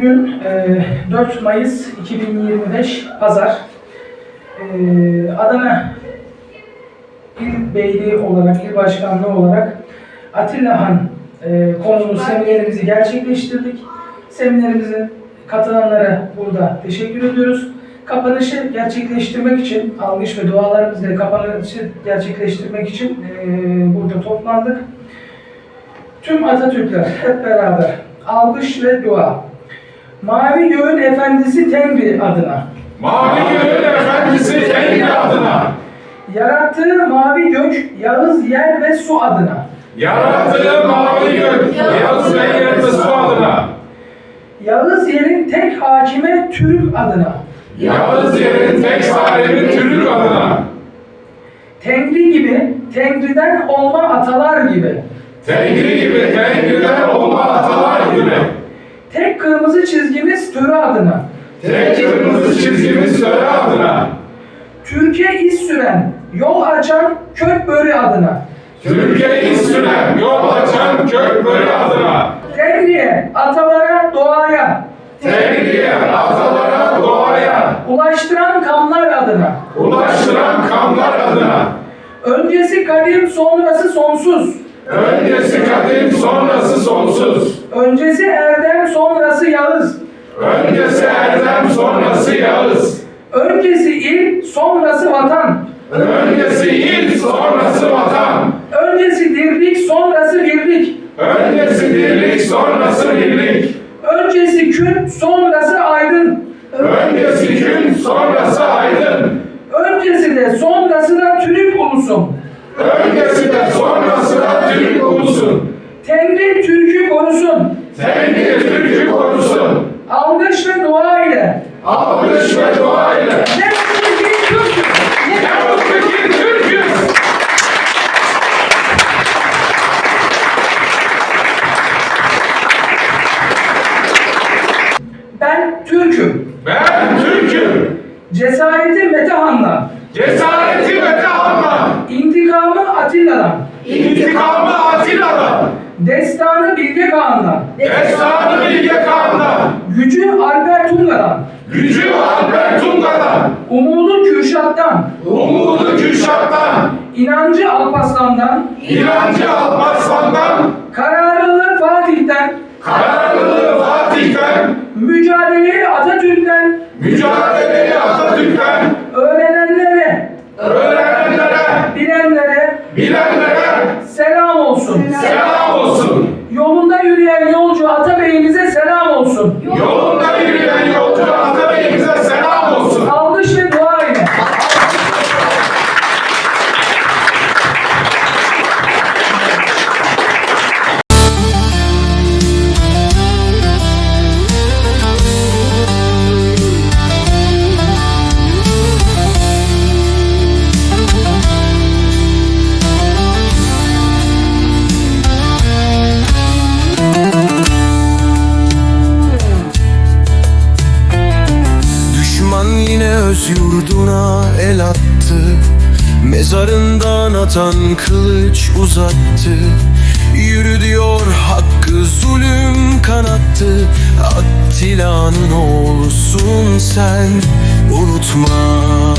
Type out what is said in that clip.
Bugün e, 4 Mayıs 2025 Pazar. E, Adana İl Beyliği olarak, il başkanlığı olarak Atilla Han e, konulu seminerimizi gerçekleştirdik. Seminerimize katılanlara burada teşekkür ediyoruz. Kapanışı gerçekleştirmek için, algış ve dualarımızla kapanışı gerçekleştirmek için e, burada toplandık. Tüm Atatürkler hep beraber algış ve dua. Mavi Göğün Efendisi Tengri adına, Mavi Gönül Efendisi Tengri adına, yarattığı mavi gök, yağız yer ve su adına, yarattığı mavi gök, yağız ve yer ve su adına, yağız yerin tek hakime Türk adına, Yağız yerin tek sahibi Türk adına, Tengri gibi, Tengri'den olma atalar gibi, Tengri gibi Tengri'den olma atalar gibi, tek kırmızı çizgimiz Törü adına, tek kırmızı çizgimiz söyle adına, Türkiye iz süren, yol açan kök börü adına, Türkiye iz süren, yol açan kökleri adına, Tengri'ye, atalara, doğaya, Tengri'ye, atalara, doğaya, ulaştıran kanlar adına, ulaştıran kanlar adına, öncesi kadim, sonrası sonsuz, öncesi kadim, sonrası sonsuz, öncesi erdem, sonrası yağız, öncesi erdem, sonrası yağız, öncesi il, sonrası vatan, öncesi il, sonrası vatan, öncesi dirlik, sonrası birlik, öncesi birlik, sonrası birlik, öncesi kün, sonrası aydın, öncesi gün, sonrası aydın, öncesi de sonrası da Türk ulusun. öncesi Ulusun. Tengri Türk'ü korusun. Tengri Türk'ü korusun. Algış ve dua ile. Alkış ve dua ile. Ne mutlu ki Türk'üz. Ne mutlu ki Türk'üz. Ben Türk'üm. Ben Türk'üm. Cesareti Metehan'la. Cesareti Metehan'la, İntikamı Atilla'dan. intikamı Atilla'dan, Destanı Bilge Kağan'dan. destanı Bilge Kağan'dan, Gücü Alper Tunga'dan. gücü Alper Tunga'dan, Umudu Kürşat'tan. umudu Kürşat'tan, inancı Alparslan'dan. inancı Alparslan'dan, Kararlılığı Fatih'ten. kararlılığı Fatih'ten, Mücadeleyi Atatürk'ten. mücadeleyi Atatürk'ten, Öğrenenlere, öğrenenlere, bilenlere bilenlere selam olsun. selam olsun. Yolunda yürüyen yolcu Atabey'imize selam olsun. Yolunda yürüyen yurduna el attı. Mezarından atan kılıç uzattı. Yürü diyor hakkı zulüm kanattı. Attila'nın oğlusun sen unutma